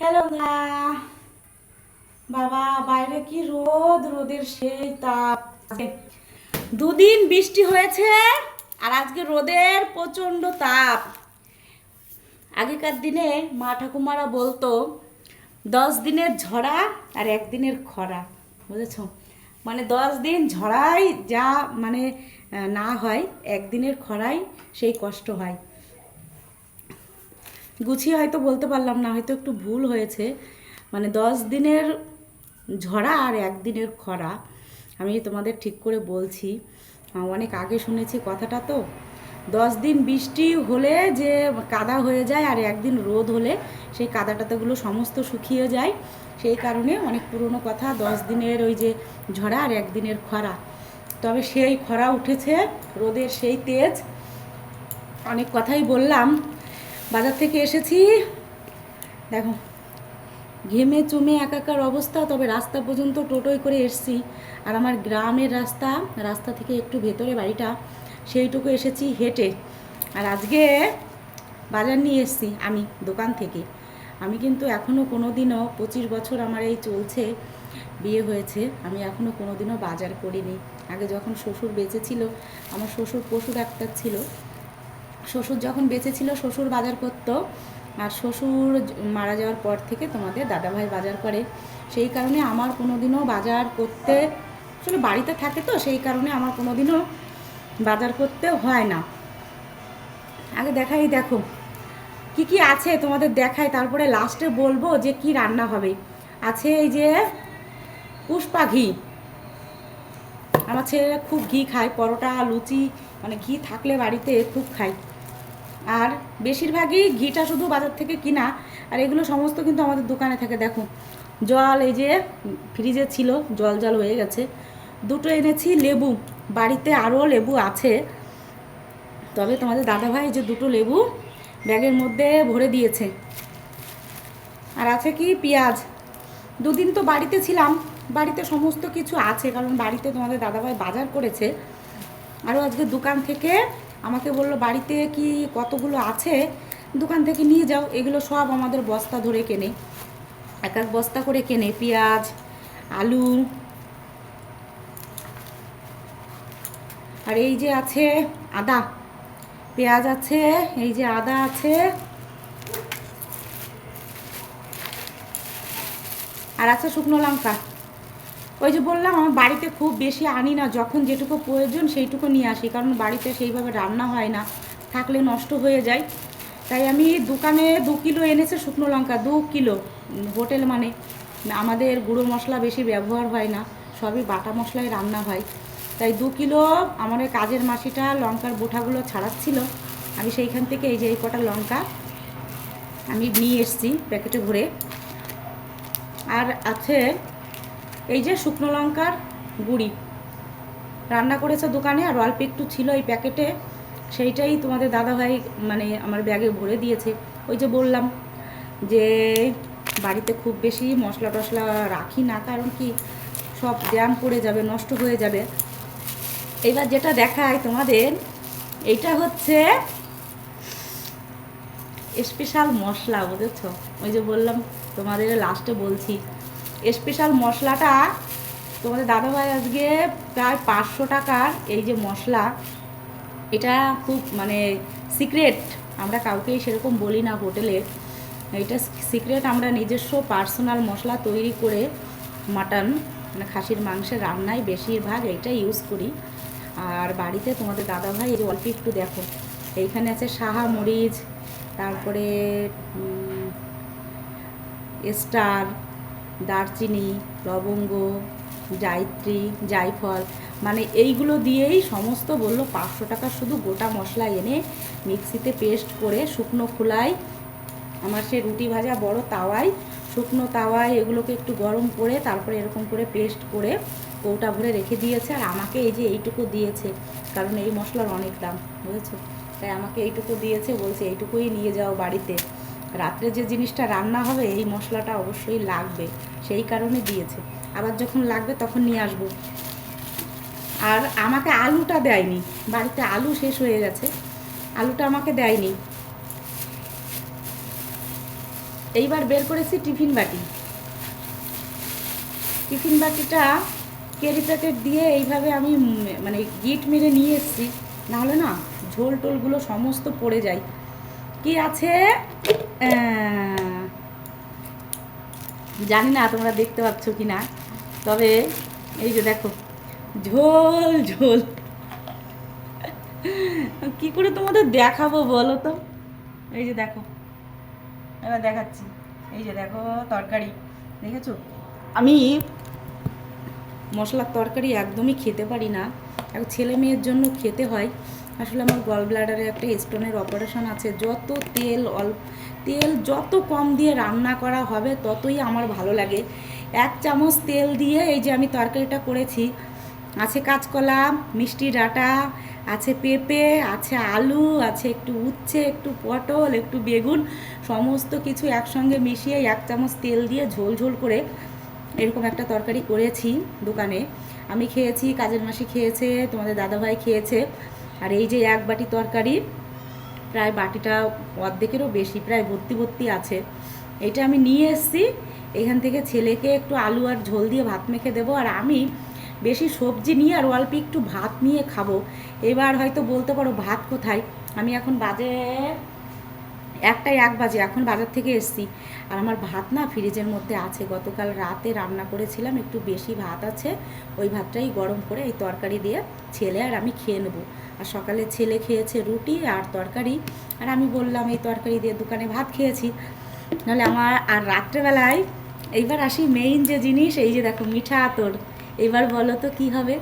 Hello না বাবা, বাইরে কি রোদ? রোদের সেই তাপ। দুদিন বৃষ্টি হয়েছে, আর আজকে রোদের প্রচণ্ড তাপ। আগেকার দিনে মা ঠাকুমারা বলতো, দশ দিনের ঝরা আর একদিনের খরা। বুঝেছ? মানে দশ দিন ঝড়াই যা মানে না হয় একদিনের খরাই সেই কষ্ট হয়। গুছিয়ে হয়তো বলতে পারলাম না, হয়তো একটু ভুল হয়েছে। মানে দশ দিনের ঝরা আর একদিনের খরা, আমি তোমাদের ঠিক করে বলছি। অনেক আগে শুনেছি কথাটা তো। দশ দিন বৃষ্টি হলে যে কাদা হয়ে যায় আর একদিন রোদ হলে, সেই কাদাটাতেগুলো সমস্ত শুকিয়ে যায়। সেই কারণে অনেক পুরনো কথা, দশ দিনের ওই যে ঝরা আর একদিনের খরা। তবে সেই খরা উঠেছে, রোদের সেই তেজ। অনেক কথাই বললাম। বাজার থেকে এসেছি। দেখো, ঘেমে চুমে একাকার অবস্থা, তবে রাস্তা পর্যন্ত টোটোয় করে এসছি। আর আমার গ্রামের রাস্তা রাস্তা থেকে একটু ভেতরে বাড়িটা, সেইটুকু এসেছি হেঁটে। আর আজকে বাজার নিয়ে এসছি আমি, দোকান থেকে। আমি কিন্তু এখনও কোনো দিনও পঁচিশ বছর আমার এই চলছে, বিয়ে হয়েছে, আমি এখনও কোনো দিনও বাজার করিনি। আগে যখন শ্বশুর বেঁচে ছিল, আমার শ্বশুর পশু ডাক্তার ছিল শ্বশুর যখন বেঁচে ছিল শ্বশুর বাজার করতো। আর শ্বশুর মারা যাওয়ার পর থেকে তোমাদের দাদাভাই বাজার করে। সেই কারণে আমার কোনো দিনও বাজার করতে, আসলে বাড়িতে থাকে তো, সেই কারণে আমার কোনো দিনও বাজার করতে হয় না। আগে দেখাই, দেখো। কি কি আছে তোমাদের দেখাই, তারপরে লাস্টে বলব যে কি রান্না হবে। আছে এই যে পুষ্পা ঘি। আমার ছেলেরা খুব ঘি খায়, পরোটা, লুচি মানে ঘি থাকলে বাড়িতে খুব খায়। আর বেশিরভাগই ঘিটা শুধু বাজার থেকে কিনা, আর এগুলো সমস্ত কিন্তু আমাদের দোকানে থাকে। দেখো, জল এই যে ফ্রিজে ছিল, জল জল হয়ে গেছে। দুটো এনেছি লেবু, বাড়িতে আরও লেবু আছে। তবে তোমাদের দাদাভাই যে দুটো লেবু ব্যাগের মধ্যে ভরে দিয়েছে। আর আছে কি পেঁয়াজ? দুদিন তো বাড়িতে ছিলাম, বাড়িতে সমস্ত কিছু আছে, কারণ বাড়িতে তোমাদের দাদাভাই বাজার করেছে। আরও আজকে দোকান থেকে আমাকে বলল, বাড়িতে কি কতগুলো আছে? দোকান থেকে নিয়ে যাও, এগুলো সব আমাদের বস্তা ধরে কেনে। এক এক বস্তা করে কেনে, পেঁয়াজ, আলু। আর এই যে আছে আদা, পেঁয়াজ আছে, এই যে আদা আছে। আর আছে শুকনো লঙ্কা। ওই যে বললাম, আমার বাড়িতে খুব বেশি আনি না, যখন যেটুকু প্রয়োজন সেইটুকু নিয়ে আসি, কারণ বাড়িতে সেইভাবে রান্না হয় না, থাকলে নষ্ট হয়ে যায়। তাই আমি দোকানে দু কিলো এনেছে শুকনো লঙ্কা, দু কিলো হোটেল মানে। আমাদের গুঁড়ো মশলা বেশি ব্যবহার হয় না, সবই বাটা মশলায় রান্না হয়। তাই দু কিলো আমার কাজের মাসিটা লঙ্কার বোঠাগুলো ছাড়াচ্ছিল। আমি সেইখান থেকে এই যে এই কটা লঙ্কা আমি নিয়ে এসেছি প্যাকেটে ভরে। আর আছে এই যে শুকনো লঙ্কার গুঁড়ি। রান্না করেছে দোকানে আর অল্প একটু ছিল এই প্যাকেটে। সেইটাই তোমাদের দাদাভাই মানে আমার ব্যাগে ভরে দিয়েছে। ওই যে বললাম যে বাড়িতে খুব বেশি মশলা টশলা রাখি না, কারণ কি সব জ্যাম পড়ে যাবে, নষ্ট হয়ে যাবে। এবার যেটা দেখায় তোমাদের, এইটা হচ্ছে স্পেশাল মশলা, বুঝেছ? ওই যে বললাম তোমাদের লাস্টে বলছি। স্পেশাল মশলাটা তোমাদের দাদাভাই আজকে প্রায় পাঁচশো টাকার এই যে মশলা, এটা খুব মানে সিক্রেট আমরা কাউকেই সেরকম বলি না হোটেলে। এটা সিক্রেট আমরা নিজস্ব পার্সোনাল মশলা তৈরি করে মাটন মানে খাসির মাংসের রান্নায় বেশিরভাগ এইটা ইউজ করি। আর বাড়িতে তোমাদের দাদাভাই এই অল্প একটু দেখো, এইখানে আছে সাহা মরিচ, তারপরে স্টার দারচিনি, লবঙ্গ, জায়ত্রী, জায়ফল মানে এইগুলো দিয়েই সমস্ত বলল পাঁচশো টাকা শুধু গোটা মশলা এনে মিক্সিতে পেস্ট করে শুকনো খোলায় আমার সে রুটি ভাজা বড় তাওয়ায়, শুকনো তাওয়ায় এগুলোকে একটু গরম করে তারপরে এরকম করে পেস্ট করে কৌটা ভরে রেখে দিয়েছে আর আমাকে এই যে এইটুকু দিয়েছে, কারণ এই মশলার অনেক দাম, বুঝেছ? তাই আমাকে এইটুকু দিয়েছে, বলছে এইটুকুই নিয়ে যাও বাড়িতে। রাত্রে যে জিনিসটা রান্না হবে, এই মশলাটা অবশ্যই লাগবে। সেই কারণে দিয়েছে। আবার যখন লাগবে তখন নিয়ে আসব। আর আমাকে আলুটা দেয়নি। বাড়িতে আলু শেষ হয়ে গেছে। আলুটা আমাকে দেয়নি। এইবার বের করেছি টিফিন বাটি। টিফিন বাটিটা কেরি প্যাকেট দিয়ে এইভাবে আমি মানে গিট মেরে নিয়ে এসেছি। নাহলে না ঝোল টোলগুলো সমস্ত পড়ে যায়। কি আছে? জানি না তোমরা দেখতে পাচ্ছ কি না তবে এই যে দেখো, ঝোল ঝোল। কি করে তোমাদের দেখাবো বলো তো? এই যে দেখো, এবার দেখাচ্ছি। এই যে দেখো, তরকারি, দেখেছ? আমি মশলার তরকারি একদমই খেতে পারি না। এখন ছেলে মেয়ের জন্য খেতে হয়। আসলে আমার গল ব্লাডারে একটা স্টোনের অপারেশন আছে। যত তেল অল্প তেল যত কম দিয়ে রান্না করা হবে ততই আমার ভালো লাগে। এক চামচ তেল দিয়ে এই যে আমি তরকারিটা করেছি, আছে কাঁচকলা, মিষ্টি ডাঁটা, আছে পেঁপে, আছে আলু, আছে একটু উচ্ছে, একটু পটল, একটু বেগুন, সমস্ত কিছু একসঙ্গে মিশিয়ে এক চামচ তেল দিয়ে ঝোল ঝোল করে এরকম একটা তরকারি করেছি দোকানে। আমি খেয়েছি, কাজের মাসি খেয়েছে, তোমাদের দাদাভাই খেয়েছে। আর এই যে এক বাটি তরকারি প্রায় বাটিটা অর্ধেকেরও বেশি, প্রায় ভর্তি ভর্তি আছে। এটা আমি নিয়ে এসেছি। এখান থেকে ছেলেকে একটু আলু আর ঝোল দিয়ে ভাত মেখে দেবো। আর আমি বেশি সবজি নিয়ে আর অল্প একটু ভাত নিয়ে খাব। এবার হয়তো বলতে পারো ভাত কোথায়? আমি এখন বাজে একটাই এক বাজে, এখন বাজার থেকে এসছি। আর আমার ভাত না ফ্রিজের মধ্যে আছে। গতকাল রাতে রান্না করেছিলাম, একটু বেশি ভাত আছে। ওই ভাতটাই গরম করে এই তরকারি দিয়ে ছেলে আর আমি খেয়ে নেব। আর সকালে ছেলে খেয়েছে রুটি আর তরকারি। আর আমি বললাম, এই তরকারি দিয়ে দোকানে ভাত খেয়েছি। নাহলে আমার আর রাত্রেবেলায় এইবার আসি মেইন যে জিনিস, এই যে দেখো মিঠা আতর। এবার বলো তো কী হবে?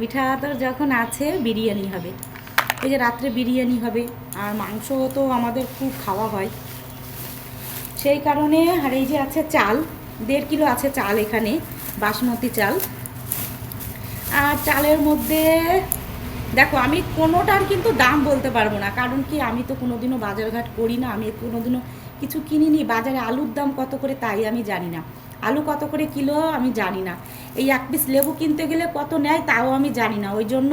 মিঠা আতর যখন আছে, বিরিয়ানি হবে। এই যে রাত্রে বিরিয়ানি হবে, আর মাংস তো আমাদের খুব খাওয়া হয়। সেই কারণে আর এই যে আছে চাল, দেড় কিলো আছে চাল এখানে, বাসমতি চাল। আর চালের মধ্যে দেখো, আমি কোনোটার কিন্তু দাম বলতে পারব না। কারণ কি, আমি তো কোনোদিনও বাজারঘাট করি না, আমি কোনোদিনও কিছু কিনিনি। বাজারে আলুর দাম কত করে তাই আমি জানি না। আলু কত করে কিলো আমি জানি না। এই এক পিস লেবু কিনতে গেলে কত নেয় তাও আমি জানি না। ওই জন্য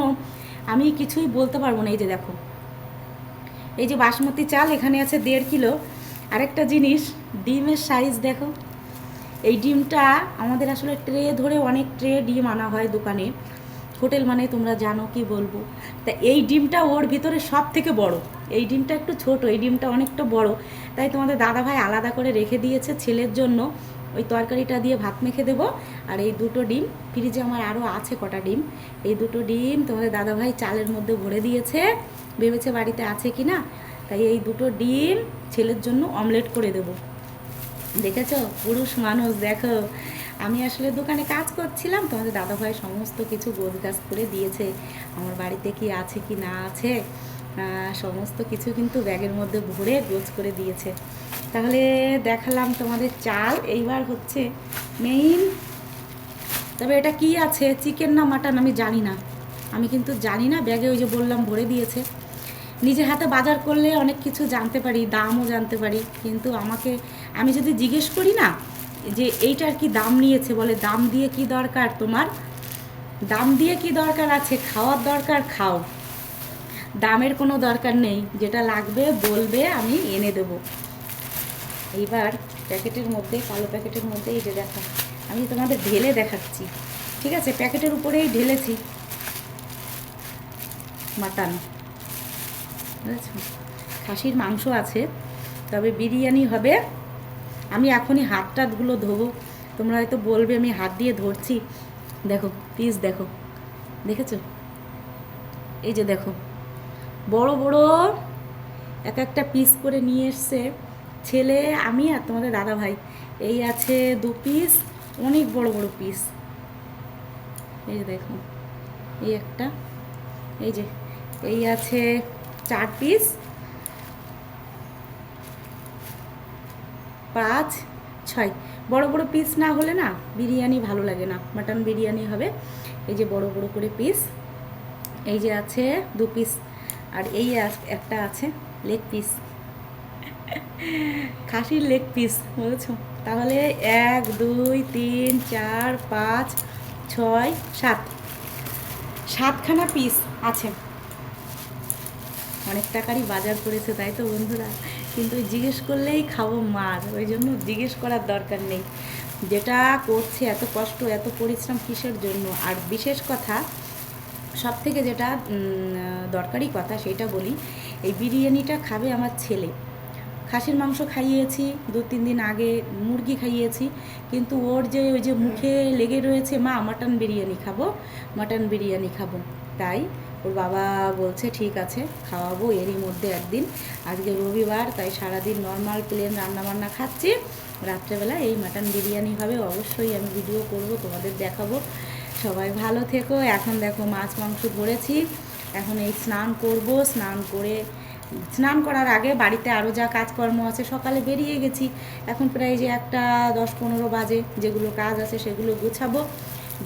আমি কিছুই বলতে পারব না। এই যে দেখো, এই যে বাসমতি চাল, এখানে আছে দেড় কিলো। আরেকটা জিনিস, ডিমের সাইজ দেখো। এই ডিমটা আমাদের আসলে ট্রে ধরে অনেক ট্রে ডিম আনা হয় দোকানে। হোটেল মানে তোমরা জানো কি বলব। তা এই ডিমটা ওর ভিতরে সব থেকে বড়। এই ডিমটা একটু ছোট, এই ডিমটা অনেকটা বড়। তাই তোমাদের দাদা ভাই আলাদা করে রেখে দিয়েছে ছেলের জন্য। ওই তরকারিটা দিয়ে ভাত মেখে দেবো। আর এই দুটো ডিম, ফ্রিজে আমার আরও আছে কটা ডিম। এই দুটো ডিম তোমাদের দাদা ভাই চালের মধ্যে ভরে দিয়েছে। ভেবেছে বাড়িতে আছে কি না? তাই এই দুটো ডিম ছেলের জন্য অমলেট করে দেবো। দেখেছ? পুরুষ মানুষ, দেখো। আমি আসলে দোকানে কাজ করছিলাম তোমাদের দাদাভাই সমস্ত কিছু গোছ গাছ করে দিয়েছে। আমার বাড়িতে কি আছে কি না আছে সমস্ত কিছু কিন্তু ব্যাগের মধ্যে ভরে গোছ করে দিয়েছে। তাহলে দেখালাম তোমাদের চাল, এইবার হচ্ছে মেইন তবে এটা কি আছে চিকেন না মাটন আমি জানি না। আমি কিন্তু জানি না, ব্যাগে ওই যে বললাম ভরে দিয়েছে। নিজে হাতে বাজার করলে অনেক কিছু জানতে পারি, দামও জানতে পারি, কিন্তু আমাকে, আমি যদি জিজ্ঞেস করি না যে এইটার কি দাম নিয়েছে বলে? দাম দিয়ে কি দরকার তোমার? দাম দিয়ে কি দরকার আছে? খাওয়ার দরকার, খাও। দামের কোনো দরকার নেই। যেটা লাগবে, বলবে, আমি এনে দেব। এইবার প্যাকেটের মধ্যে, কালো প্যাকেটের মধ্যে এই যে দেখো, আমি তোমাদের ঢেলে দেখাচ্ছি। ঠিক আছে? প্যাকেটের উপরেই ঢেলেছি। মাটন। খাসির মাংস আছে, তবে বিরিয়ানি হবে আমি এখনই হাত টাতগুলো ধোবো। তোমরা হয়তো বলবে আমি হাত দিয়ে ধরছি। দেখো পিস দেখো। দেখেছ? এই যে দেখো। বড় বড় এক একটা পিস করে নিয়ে এসছে। ছেলে, আমি আর তোমাদের দাদা ভাই। এই আছে দু পিস অনেক বড় বড় পিস এই যে দেখো। এই একটা। এই যে, এই আছে চার পিস পাঁচ, ছয়। বড় বড় পিস না হলে না বিরিয়ানি ভালো লাগে না। মাটন বিরিয়ানি হবে। এই যে বড় বড় করে পিস এই যে আছে দু পিস আর এই একটা আছে লেগ পিস খাসির লেগ পিস বুঝেছ? তাহলে এক, দুই, তিন, চার, পাঁচ, ছয়, সাত। সাতখানা পিস আছে। অনেক টাকারই বাজার করেছে, তাই তো বন্ধুরা? কিন্তু জিজ্ঞেস করলেই খাব মার ওই জন্য জিজ্ঞেস করার দরকার নেই। যেটা করছে, এত কষ্ট, এত পরিশ্রম কিসের জন্য? আর বিশেষ কথা সব থেকে যেটা দরকারি কথা সেটা বলি, এই বিরিয়ানিটা খাবে আমার ছেলে। খাসির মাংস খাইয়েছি, দু তিন দিন আগে মুরগি খাইয়েছি, কিন্তু ওর যে ওই যে মুখে লেগে রয়েছে, মা মাটন বিরিয়ানি খাব মাটন বিরিয়ানি খাব। তাই ওর বাবা বলছে, ঠিক আছে, খাওয়াবো এরই মধ্যে একদিন। আজকে রবিবার, তাই সারাদিন নর্মাল প্লেন রান্নাবান্না খাচ্ছি। রাত্রেবেলা এই মাটন বিরিয়ানি হবে, অবশ্যই আমি ভিডিও করব, তোমাদের দেখাবো। সবাই ভালো থেকো। এখন দেখো মাছ, মাংস ধরেছি এখন এই স্নান করব। স্নান করে, স্নান করার আগে বাড়িতে আরও যা কাজকর্ম আছে, সকালে বেরিয়ে গেছি। এখন প্রায় যে একটা দশ পনেরো বাজে, যেগুলো কাজ আছে সেগুলো গুছাবো।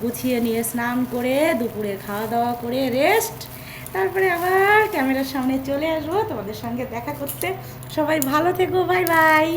গুছিয়ে নিয়ে স্নান করে দুপুরে খাওয়া দাওয়া করে রেস্ট তারপরে আবার ক্যামেরার সামনে চলে আসব তোমাদের সঙ্গে দেখা করতে। সবাই ভালো থেকো বাই বাই